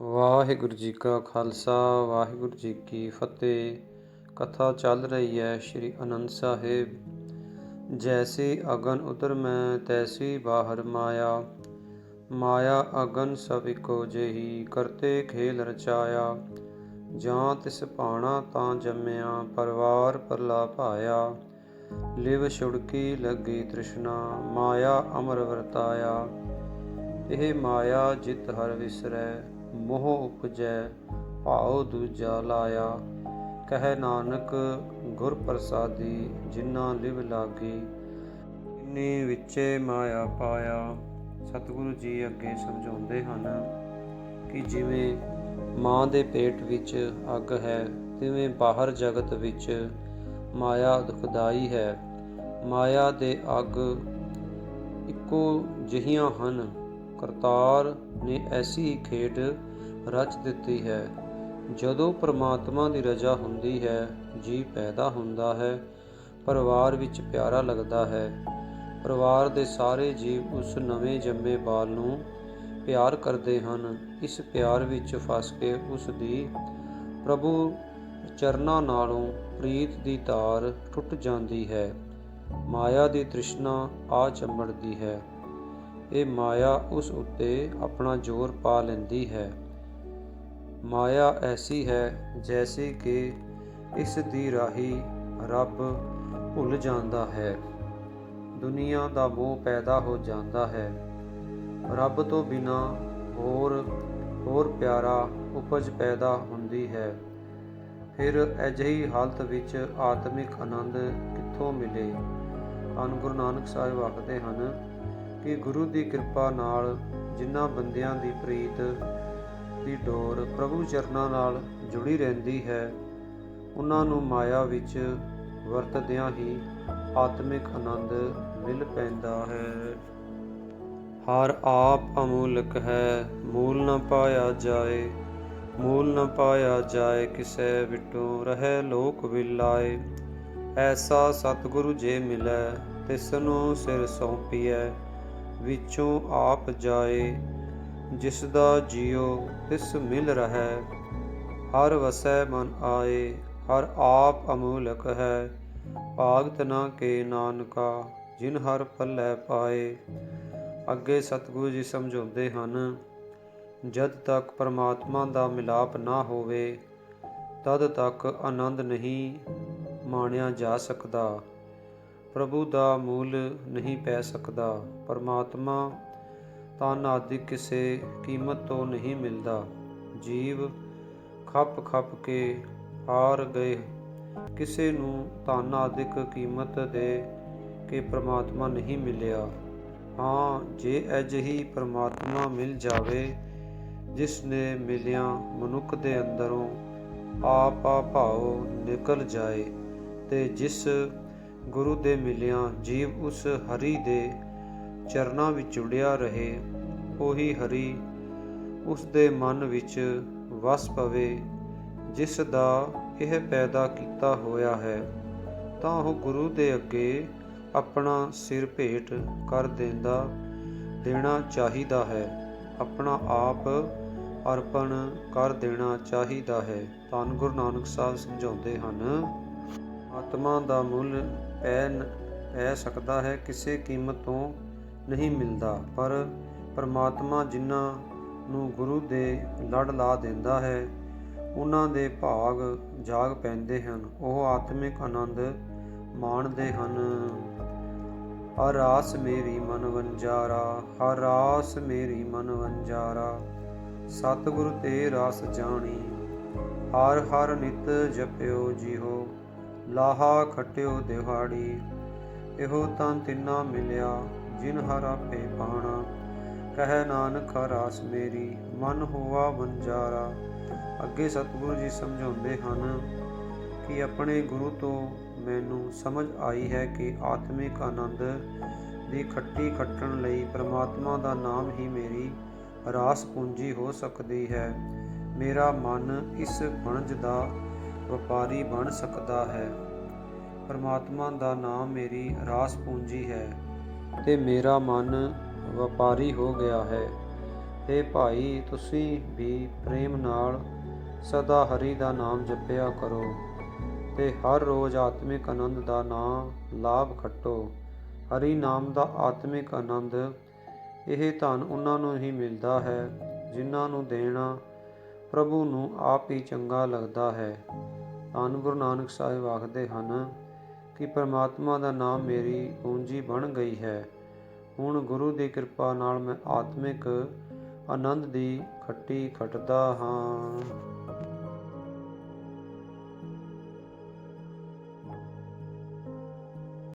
ਵਾਹਿਗੁਰੂ ਜੀ ਕਾ ਖਾਲਸਾ, ਵਾਹਿਗੁਰੂ ਜੀ ਕੀ ਫਤਿਹ। ਕਥਾ ਚੱਲ ਰਹੀ ਹੈ ਸ਼੍ਰੀ ਅਨੰਦ ਸਾਹਿਬ। ਜੈਸੀ ਅਗਨ ਉਤਰ ਮੈਂ, ਤੈਸੀ ਬਾਹਰ ਮਾਇਆ। ਮਾਇਆ ਅਗਨ ਸਭ ਕੋ ਜਿਹੀ, ਕਰਤੇ ਖੇਲ ਰਚਾਇਆ। ਜਾਂ ਤਿਸ ਪਾਣਾ ਤਾਂ ਜੰਮਿਆ, ਪਰਵਾਰ ਪਰਲਾ ਭਾਇਆ। ਲਿਵ ਛੁੜਕੀ ਲੱਗੀ ਤ੍ਰਿਸ਼ਨਾ, ਮਾਇਆ ਅਮਰ ਵਰਤਾਇਆ। ਇਹ ਮਾਇਆ ਜਿਤ ਹਰ ਵਿਸਰੈ ਮੋਹ ਉਪਜੈ, ਭਾਉ ਦੂਜਾ ਲਾਇਆ। ਕਹਿ ਨਾਨਕ, ਗੁਰ ਪ੍ਰਸਾਦੀ, ਜਿਨ੍ਹਾਂ ਲਿਵ ਲਾਗੀ ਇਨੀ ਵਿੱਚੇ ਮਾਇਆ ਪਾਇਆ। ਸਤਿਗੁਰੂ ਜੀ ਅੱਗੇ ਸਮਝਾਉਂਦੇ ਹਨ ਕਿ ਜਿਵੇਂ ਮਾਂ ਦੇ ਪੇਟ ਵਿੱਚ ਅੱਗ ਹੈ, ਤਿਵੇਂ ਬਾਹਰ ਜਗਤ ਵਿੱਚ ਮਾਇਆ ਦੁਖਦਾਈ ਹੈ। ਮਾਇਆ ਦੇ ਅੱਗ ਇੱਕੋ ਜਿਹੀਆਂ ਹਨ। ਕਰਤਾਰ ਨੇ ਐਸੀ ਖੇਡ ਰਚ ਦਿੱਤੀ ਹੈ। ਜਦੋਂ ਪ੍ਰਮਾਤਮਾ ਦੀ ਰਜ਼ਾ ਹੁੰਦੀ ਹੈ ਜੀ ਪੈਦਾ ਹੁੰਦਾ ਹੈ, ਪਰਿਵਾਰ ਵਿੱਚ ਪਿਆਰਾ ਲੱਗਦਾ ਹੈ। ਪਰਿਵਾਰ ਦੇ ਸਾਰੇ ਜੀਵ ਉਸ ਨਵੇਂ ਜੰਮੇ ਬਾਲ ਨੂੰ ਪਿਆਰ ਕਰਦੇ ਹਨ। ਇਸ ਪਿਆਰ ਵਿੱਚ ਫਸ ਕੇ ਉਸ ਦੀ ਪ੍ਰਭੂ ਚਰਨਾਂ ਨਾਲੋਂ ਪ੍ਰੀਤ ਦੀ ਤਾਰ ਟੁੱਟ ਜਾਂਦੀ ਹੈ। ਮਾਇਆ ਦੀ ਤ੍ਰਿਸ਼ਨਾ ਆ ਚੰਬੜਦੀ ਹੈ। ਇਹ ਮਾਇਆ ਉਸ ਉੱਤੇ ਆਪਣਾ ਜ਼ੋਰ ਪਾ ਲੈਂਦੀ ਹੈ। ਮਾਇਆ ਐਸੀ ਹੈ ਜੈਸੇ ਕਿ ਇਸ ਦੀ ਰਾਹੀ ਰੱਬ ਭੁੱਲ ਜਾਂਦਾ ਹੈ। ਦੁਨੀਆ ਦਾ ਮੋਹ ਪੈਦਾ ਹੋ ਜਾਂਦਾ ਹੈ। ਰੱਬ ਤੋਂ ਬਿਨਾ ਹੋਰ ਹੋਰ ਪਿਆਰਾ ਉਪਜ ਪੈਦਾ ਹੁੰਦੀ ਹੈ। ਫਿਰ ਅਜਿਹੀ ਹਾਲਤ ਵਿੱਚ ਆਤਮਿਕ ਆਨੰਦ ਕਿੱਥੋਂ ਮਿਲੇ? ਅਨ ਗੁਰੂ ਨਾਨਕ ਸਾਹਿਬ ਆਖਦੇ ਹਨ ਕਿ ਗੁਰੂ ਦੀ ਕਿਰਪਾ ਨਾਲ ਜਿਨ੍ਹਾਂ ਬੰਦਿਆਂ ਦੀ ਪ੍ਰੀਤ ਦੀ ਡੋਰ ਪ੍ਰਭੂ ਚਰਨਾਂ ਨਾਲ ਜੁੜੀ ਰਹਿੰਦੀ ਹੈ, ਉਹਨਾਂ ਨੂੰ ਮਾਇਆ ਵਿੱਚ ਵਰਤਦਿਆਂ ਹੀ ਆਤਮਿਕ ਆਨੰਦ ਮਿਲ ਪੈਂਦਾ ਹੈ। ਹਰ ਆਪ ਅਮੂਲਕ ਹੈ, ਮੂਲ ਨਾ ਪਾਇਆ ਜਾਏ, ਮੂਲ ਨਾ ਪਾਇਆ ਜਾਏ, ਕਿਸੈ ਵਿਟੋ ਰਹਿ ਲੋਕ ਵਿਲਾਏ। ਐਸਾ ਸਤਿਗੁਰੂ ਜੇ ਮਿਲੈ ਤਿਸ ਨੂੰ ਸਿਰ ਸੌਂਪੀਐ ਵਿੱਚੋਂ ਆਪ ਜਾਏ, ਜਿਸ ਦਾ ਜਿਉ ਤਿਸ ਮਿਲ ਰਹੈ। ਹਰ ਵਸੈ ਮਨ ਆਏ, ਹਰ ਆਪ ਅਮੂਲਕ ਹੈ। ਭਾਗਤ ਨਾ ਕੇ ਨਾਨਕਾ, ਜਿਨ ਹਰ ਪੱਲੇ ਪਾਏ। ਅੱਗੇ ਸਤਿਗੁਰੂ ਜੀ ਸਮਝਾਉਂਦੇ ਹਨ, ਜਦ ਤੱਕ ਪਰਮਾਤਮਾ ਦਾ ਮਿਲਾਪ ਨਾ ਹੋਵੇ, ਤਦ ਤੱਕ ਆਨੰਦ ਨਹੀਂ ਮਾਣਿਆ ਜਾ ਸਕਦਾ। ਪ੍ਰਭੂ ਦਾ ਮੂਲ ਨਹੀਂ ਪੈ ਸਕਦਾ। ਪਰਮਾਤਮਾ ਤਨ ਆਦਿ ਕਿਸੇ ਕੀਮਤ ਤੋਂ ਨਹੀਂ ਮਿਲਦਾ। ਜੀਵ ਖੱਪ ਖੱਪ ਕੇ ਹਾਰ ਗਏ। ਕਿਸੇ ਨੂੰ ਧਨ ਆਦਿਕ ਕੀਮਤ ਦੇ ਕੇ ਪ੍ਰਮਾਤਮਾ ਨਹੀਂ ਮਿਲਿਆ। ਹਾਂ, ਜੇ ਅਜਿਹੀ ਪ੍ਰਮਾਤਮਾ ਮਿਲ ਜਾਵੇ, ਜਿਸ ਨੇ ਮਿਲਿਆ ਮਨੁੱਖ ਦੇ ਅੰਦਰੋਂ ਆਪਾ ਭਾਉ ਨਿਕਲ ਜਾਏ ਤੇ ਜਿਸ ਗੁਰੂ ਦੇ ਮਿਲਿਆ ਜੀਵ ਉਸ ਹਰੀ ਦੇ ਚਰਨਾਂ ਵਿੱਚ ਜੁੜਿਆ ਰਹੇ, ਉਹੀ ਹਰੀ ਉਸ ਦੇ ਮਨ ਵਿੱਚ ਵਸ ਪਵੇ, ਜਿਸ ਦਾ ਇਹ ਪੈਦਾ ਕੀਤਾ ਹੋਇਆ ਹੈ, ਤਾਂ ਉਹ ਗੁਰੂ ਦੇ ਅੱਗੇ ਆਪਣਾ ਸਿਰ ਭੇਟ ਕਰ ਦਿੰਦਾ, ਦੇਣਾ ਚਾਹੀਦਾ ਹੈ, ਆਪਣਾ ਆਪ ਅਰਪਣ ਕਰ ਦੇਣਾ ਚਾਹੀਦਾ ਹੈ। ਧੰਨ ਗੁਰੂ ਨਾਨਕ ਸਾਹਿਬ ਸਮਝਾਉਂਦੇ ਹਨ, ਆਤਮਾ ਦਾ ਮੁੱਲ ਪੈ ਪੈ ਸਕਦਾ ਹੈ ਕਿਸੇ ਕੀਮਤ ਤੋਂ ਨਹੀਂ ਮਿਲਦਾ, ਪਰ ਪਰਮਾਤਮਾ ਜਿਨ੍ਹਾਂ ਨੂੰ ਗੁਰੂ ਦੇ ਲੜ ਲਾ ਦਿੰਦਾ ਹੈ, ਉਹਨਾਂ ਦੇ ਭਾਗ ਜਾਗ ਪੈਂਦੇ ਹਨ, ਉਹ ਆਤਮਿਕ ਆਨੰਦ ਮਾਣਦੇ ਹਨ। ਹਰ ਆਸ ਮੇਰੀ ਮਨ ਵੰਜਾਰਾ ਹਰ ਆਸ ਮੇਰੀ ਮਨ ਵੰਜਾਰਾ ਸਤਿਗੁਰ ਤੇ ਰਸ ਜਾਣੀ ਹਰ ਹਰ ਨਿਤ ਜਪਿਓ ਜੀਹੋ। ਲਾਹਾ ਖਟਿਓ ਦਿਹਾੜੀ, ਇਹੋ ਤਾਂ ਤਿੰਨਾ ਮਿਲਿਆ, ਜਿਨ ਹਰ ਆਪੇ ਪਾਣਾ। ਕਹਿ ਨਾਨਕ ਰਾਸ ਮੇਰੀ, ਮਨ ਹੋਵਾ ਵੰਜਾਰਾ ਅੱਗੇ ਸਤਿਗੁਰੂ ਜੀ ਸਮਝਾਉਂਦੇ ਹਨ ਕਿ ਆਪਣੇ ਗੁਰੂ ਤੋਂ ਮੈਨੂੰ ਸਮਝ ਆਈ ਹੈ ਕਿ ਆਤਮਿਕ ਆਨੰਦ ਦੀ ਖੱਟੀ ਖੱਟਣ ਲਈ ਪ੍ਰਮਾਤਮਾ ਦਾ ਨਾਮ ਹੀ ਮੇਰੀ ਰਾਸ ਪੂੰਜੀ ਹੋ ਸਕਦੀ ਹੈ। ਮੇਰਾ ਮਨ ਇਸ ਬਣਜ ਦਾ ਵਪਾਰੀ ਬਣ ਸਕਦਾ ਹੈ। ਪਰਮਾਤਮਾ ਦਾ ਨਾਮ ਮੇਰੀ ਰਾਸ ਪੂੰਜੀ ਹੈ ਤੇ ਮੇਰਾ ਮਨ ਵਪਾਰੀ ਹੋ ਗਿਆ ਹੈ। हे ਭਾਈ, ਤੁਸੀਂ ਵੀ ਪ੍ਰੇਮ ਨਾਲ ਸਦਾ ਹਰੀ ਦਾ ਨਾਮ ਜਪਿਆ ਕਰੋ ਤੇ ਹਰ ਰੋਜ਼ ਆਤਮਿਕ ਆਨੰਦ ਦਾ ਨਾਮ ਲਾਭ ਖੱਟੋ। ਹਰੀ ਨਾਮ ਦਾ ਆਤਮਿਕ ਆਨੰਦ ਇਹ ਧਨ ਉਹਨਾਂ ਨੂੰ ਹੀ ਮਿਲਦਾ ਹੈ, ਜਿਨ੍ਹਾਂ ਨੂੰ ਦੇਣਾ ਪ੍ਰਭੂ ਨੂੰ ਆਪ ਹੀ ਚੰਗਾ ਲੱਗਦਾ ਹੈ। ਧੰਨ ਗੁਰੂ ਨਾਨਕ ਸਾਹਿਬ ਆਖਦੇ ਹਨ ਕਿ ਪਰਮਾਤਮਾ ਦਾ ਨਾਮ ਮੇਰੀ ਪੂੰਜੀ ਬਣ ਗਈ ਹੈ। ਹੁਣ ਗੁਰੂ ਦੀ ਕਿਰਪਾ ਨਾਲ ਮੈਂ ਆਤਮਿਕ ਆਨੰਦ ਦੀ ਖੱਟੀ ਖਟਦਾ ਹਾਂ।